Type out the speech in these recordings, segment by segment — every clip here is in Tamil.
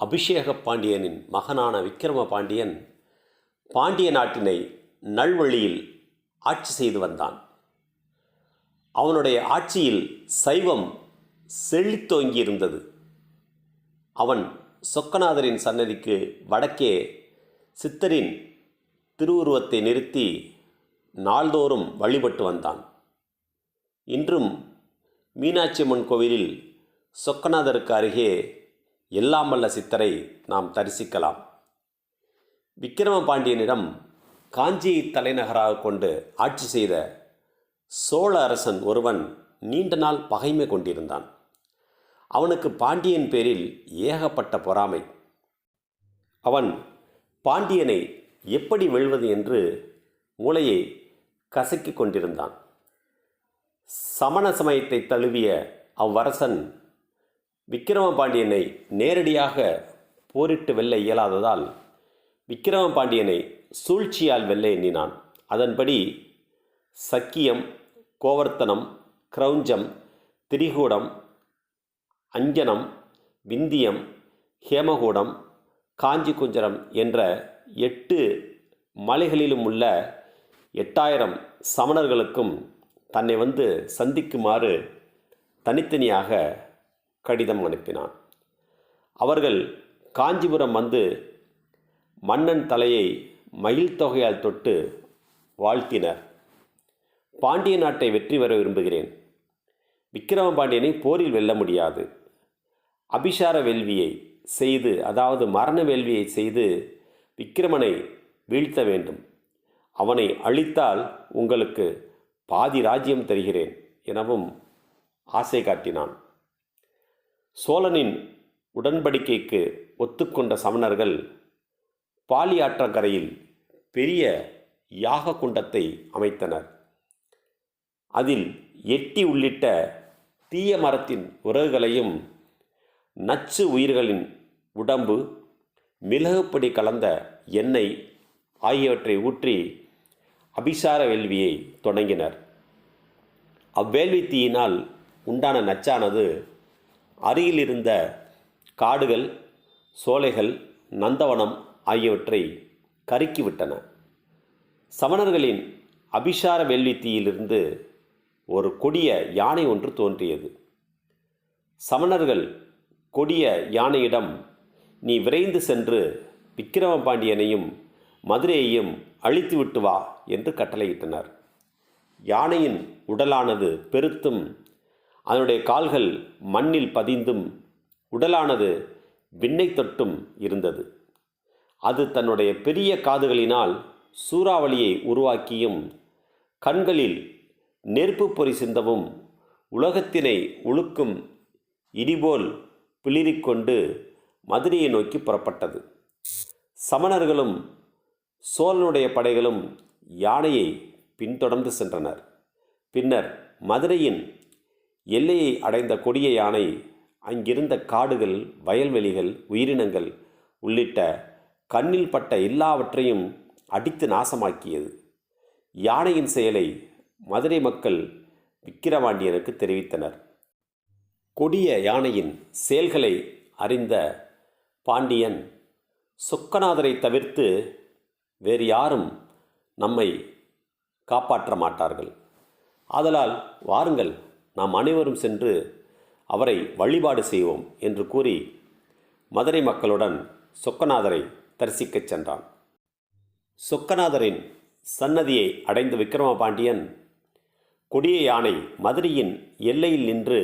அபிஷேக பாண்டியனின் மகனான விக்கிரம பாண்டியன் பாண்டிய நாட்டினை நல்வழியில் ஆட்சி செய்து வந்தான். அவனுடைய ஆட்சியில் சைவம் செழித்தோங்கியிருந்தது அவன் சொக்கநாதரின் சன்னதிக்கு வடக்கே சித்தரின் திருவுருவத்தை நிறுத்தி நாள்தோறும் வழிபட்டு வந்தான். இன்றும் மீனாட்சி அம்மன் கோவிலில் சொக்கநாதருக்கு அருகே எல்லாம் வல்ல சித்தரை நாம் தரிசிக்கலாம். விக்கிரம பாண்டியனிடம் காஞ்சியை தலைநகராக கொண்டு ஆட்சி செய்த சோழ அரசன் ஒருவன் நீண்ட நாள் பகைமை கொண்டிருந்தான். அவனுக்கு பாண்டியன் பேரில் ஏகப்பட்ட பொறாமை. அவன் பாண்டியனை எப்படி வெல்வது என்று மூளையை கசக்கிக் கொண்டிருந்தான். சமண சமயத்தை தழுவிய அவ்வரசன் விக்கிரம பாண்டியனை நேரடியாக போரிட்டு வெல்ல இயலாததால் விக்கிரம பாண்டியனை சூழ்ச்சியால் வெல்ல எண்ணினான். அதன்படி சக்கியம் கோவர்த்தனம் கிரௌஞ்சம் திரிகூடம் அஞ்சனம் விந்தியம் ஹேமகூடம் காஞ்சி குஞ்சரம் என்ற எட்டு மலைகளிலும் உள்ள எட்டாயிரம் சமணர்களுக்கும் தன்னை வந்து சந்திக்குமாறு தனித்தனியாக கடிதம் அனுப்பினான். அவர்கள் காஞ்சிபுரம் வந்து மன்னன் தலையை மயில் தொகையால் தொட்டு வாழ்த்தினர். பாண்டிய நாட்டை வெற்றி பெற விரும்புகிறேன். விக்கிரம பாண்டியனை போரில் வெல்ல முடியாது. அபிஷார வேள்வியை செய்து அதாவது மரண வேள்வியை செய்து விக்கிரமனை வீழ்த்த வேண்டும். அவனை அழித்தால் உங்களுக்கு பாதி ராஜ்யம் தருகிறேன் எனவும் ஆசை காட்டினான். சோழனின் உடன்படிக்கைக்கு ஒத்துக்கொண்ட சமணர்கள் பாலியாற்றங்கரையில் பெரிய யாக குண்டத்தை அமைத்தனர். அதில் எட்டி உள்ளிட்ட தீய மரத்தின் உறகுகளையும் நச்சு உயிர்களின் உடம்பு மிளகுப்பொடி கலந்த எண்ணெய் ஆகியவற்றை ஊற்றி அபிசார வேள்வியை தொடங்கினர். அவ்வேள்வி தீயினால் உண்டான நச்சானது அருகில் இருந்த காடுகள் சோலைகள் நந்தவனம் ஆகியவற்றை கருக்கிவிட்டன. சமணர்களின் அபிஷார வேள்வி தீயிலிருந்து ஒரு கொடிய யானை ஒன்று தோன்றியது. சமணர்கள் கொடிய யானையிடம் நீ விரைந்து சென்று விக்கிரம பாண்டியனையும் மதுரையையும் அழித்துவிட்டு வா என்று கட்டளையிட்டனர். யானையின் உடலானது பெருத்தும் அதனுடைய கால்கள் மண்ணில் பதிந்தும் உடலானது விண்ணை தொட்டும் இருந்தது. அது தன்னுடைய பெரிய காதுகளினால் சூறாவளியை உருவாக்கியும் கண்களில் நெருப்பு பொறி சிந்தவும் உலகத்தினை உழுக்கும் இடிபோல் பிளிரிக்கொண்டு மதுரையை நோக்கி புறப்பட்டது. சமணர்களும் சோழனுடைய படைகளும் யானையை பின்தொடர்ந்து சென்றனர். பின்னர் மதுரையின் எல்லையை அடைந்த கொடிய யானை அங்கிருந்த காடுகள் வயல்வெளிகள் உயிரினங்கள் உள்ளிட்ட கண்ணில் பட்ட எல்லாவற்றையும் அடித்து நாசமாக்கியது. யானையின் செயலை மதுரை மக்கள் விக்கிரவாண்டியனுக்கு தெரிவித்தனர். கொடிய யானையின் செயல்களை அறிந்த பாண்டியன் சொக்கநாதரை தவிர்த்து வேறு யாரும் நம்மை காப்பாற்ற மாட்டார்கள். ஆதலால் வாருங்கள் நாம் அனைவரும் சென்று அவரை வழிபாடு செய்வோம் என்று கூறி மதுரை மக்களுடன் சொக்கநாதரை தரிசிக்கச் சென்றான். சொக்கநாதரின் சன்னதியை அடைந்த விக்கிரம பாண்டியன் கொடிய யானை மதுரையின் எல்லையில் நின்று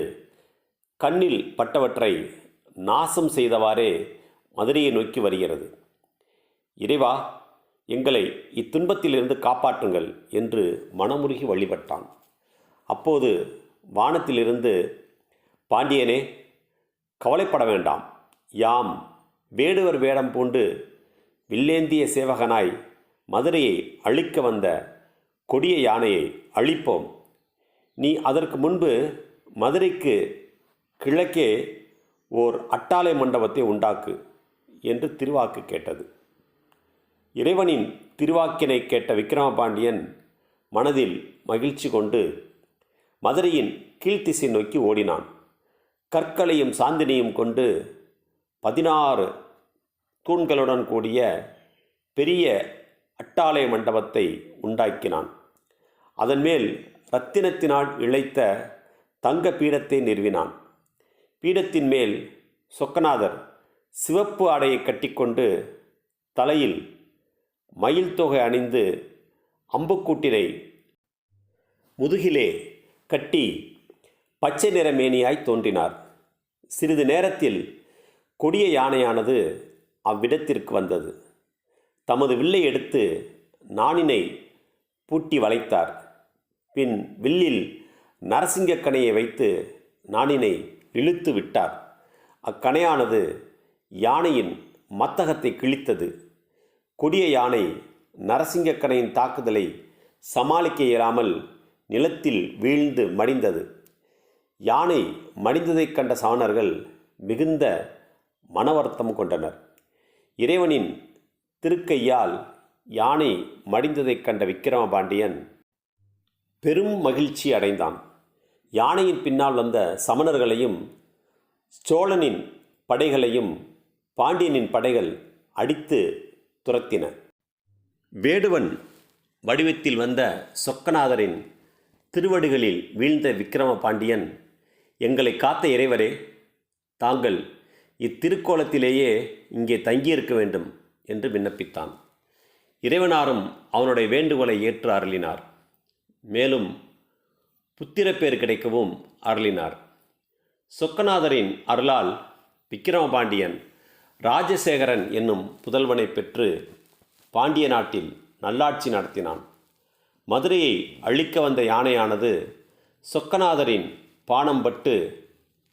கண்ணில் பட்டவற்றை நாசம் செய்தவாறே மதுரையை நோக்கி வருகிறது. இறைவா எங்களை இத்துன்பத்திலிருந்து காப்பாற்றுங்கள் என்று மனமுருகி வழிபட்டான். அப்போது வானத்திலிருந்து பாண்டியனே கவலைப்பட வேண்டாம். யாம் வேடுவர் வேடம் பூண்டு வில்லேந்திய சேவகனாய் மதுரையை அழிக்க வந்த கொடிய யானையை அழிப்போம். நீ அதற்கு முன்பு மதுரைக்கு கிழக்கே ஓர் அட்டாளை மண்டபத்தை உண்டாக்கு என்று திருவாக்கு கேட்டது. இறைவனின் திருவாக்கினை கேட்ட விக்ரமபாண்டியன் மனதில் மகிழ்ச்சி கொண்டு மதுரையின் கீழ்த்திசை நோக்கி ஓடினான். கற்களையும் சாந்தினியும் கொண்டு பதினாறு தூண்களுடன் கூடிய பெரிய அட்டாளய மண்டபத்தை உண்டாக்கினான். அதன் மேல் இரத்தினத்தினால் இழைத்த தங்க பீடத்தை நிறுவினான். பீடத்தின் மேல் சொக்கநாதர் சிவப்பு ஆடையை கட்டிக்கொண்டு தலையில் மயில் தொகை அணிந்து அம்புக்கூட்டினை முதுகிலே கட்டி பச்சை நிற மேனியாய் தோன்றினார். சிறிது நேரத்தில் கொடிய யானையானது அவ்விடத்திற்கு வந்தது. தமது வில்லை எடுத்து நாணினை பூட்டி வளைத்தார். பின் வில்லில் நரசிங்கக்கணையை வைத்து நாணினை இழுத்து விட்டார். அக்கணையானது யானையின் மத்தகத்தை கிழித்தது. கொடிய யானை நரசிங்கக்கணையின் தாக்குதலை சமாளிக்க இயலாமல் நிலத்தில் வீழ்ந்து மடிந்தது. யானை மடிந்ததைக் கண்ட சாணர்கள் மிகுந்த மனவர்த்தம் கொண்டனர். இறைவனின் திருக்கையால் யானை மடிந்ததைக் கண்ட விக்கிரமபாண்டியன் பெரும் மகிழ்ச்சி அடைந்தான். யானையின் பின்னால் வந்த சமணர்களையும் சோழனின் படைகளையும் பாண்டியனின் படைகள் அடித்து துரத்தின. வேடுவன் வடிவத்தில் வந்த சொக்கநாதரின் திருவடிகளில் வீழ்ந்த விக்கிரம பாண்டியன் எங்களை காத்த இறைவரே தாங்கள் இத்திருக்கோலத்திலேயே இங்கே தங்கியிருக்க வேண்டும் என்று விண்ணப்பித்தான். இறைவனாரும் அவனுடைய வேண்டுகோளை ஏற்று அருளினார். மேலும் புத்திரப்பேர் கிடைக்கவும் அருளினார். சொக்கநாதரின் அருளால் விக்கிரமபாண்டியன் ராஜசேகரன் என்னும் புதல்வனை பெற்று பாண்டிய நாட்டில் நல்லாட்சி நடத்தினான். மதுரையை அழிக்க வந்த யானையானது சொக்கநாதரின் பானம் பட்டு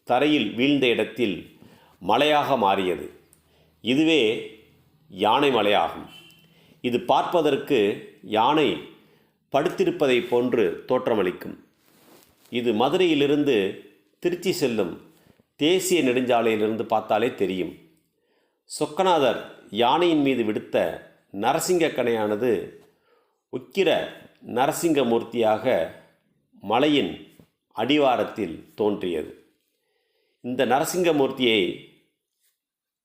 தரையில் வீழ்ந்த இடத்தில் மலையாக மாறியது. இதுவே யானை மலையாகும். இது பார்ப்பதற்கு யானை படுத்திருப்பதைப் போன்று தோற்றமளிக்கும். இது மதுரையிலிருந்து திருச்சி செல்லும் தேசிய நெடுஞ்சாலையிலிருந்து பார்த்தாலே தெரியும். சொக்கநாதர் யானையின் மீது விடுத்த நரசிங்க கணையானது உக்கிர நரசிங்கமூர்த்தியாக மலையின் அடிவாரத்தில் தோன்றியது. இந்த நரசிங்கமூர்த்தியை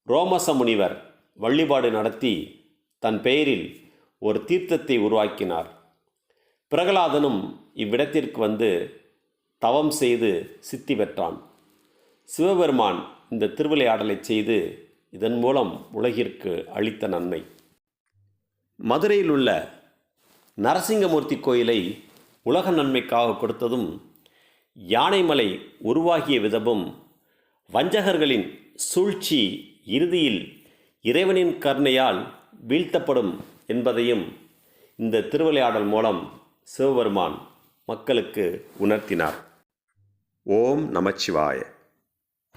ரோமச முனிவர் வழிபாடு நடத்தி தன் பெயரில் ஒரு தீர்த்தத்தை உருவாக்கினார். பிரகலாதனும் இவ்விடத்திற்கு வந்து தவம் செய்து சித்தி பெற்றான். சிவபெருமான் இந்த திருவிளையாடலை செய்து இதன் மூலம் உலகிற்கு அளித்த நன்மை. மதுரையில் உள்ள நரசிங்கமூர்த்தி கோயிலை உலக நன்மைக்காக கொடுத்ததும் யானைமலை உருவாகிய விதமும் வஞ்சகர்களின் சூழ்ச்சி இறுதியில் இறைவனின் கருணையால் வீழ்த்தப்படும் என்பதையும் இந்த திருவிளையாடல் மூலம் சிவபெருமான் மக்களுக்கு உணர்த்தினார். ஓம் நமச்சிவாய.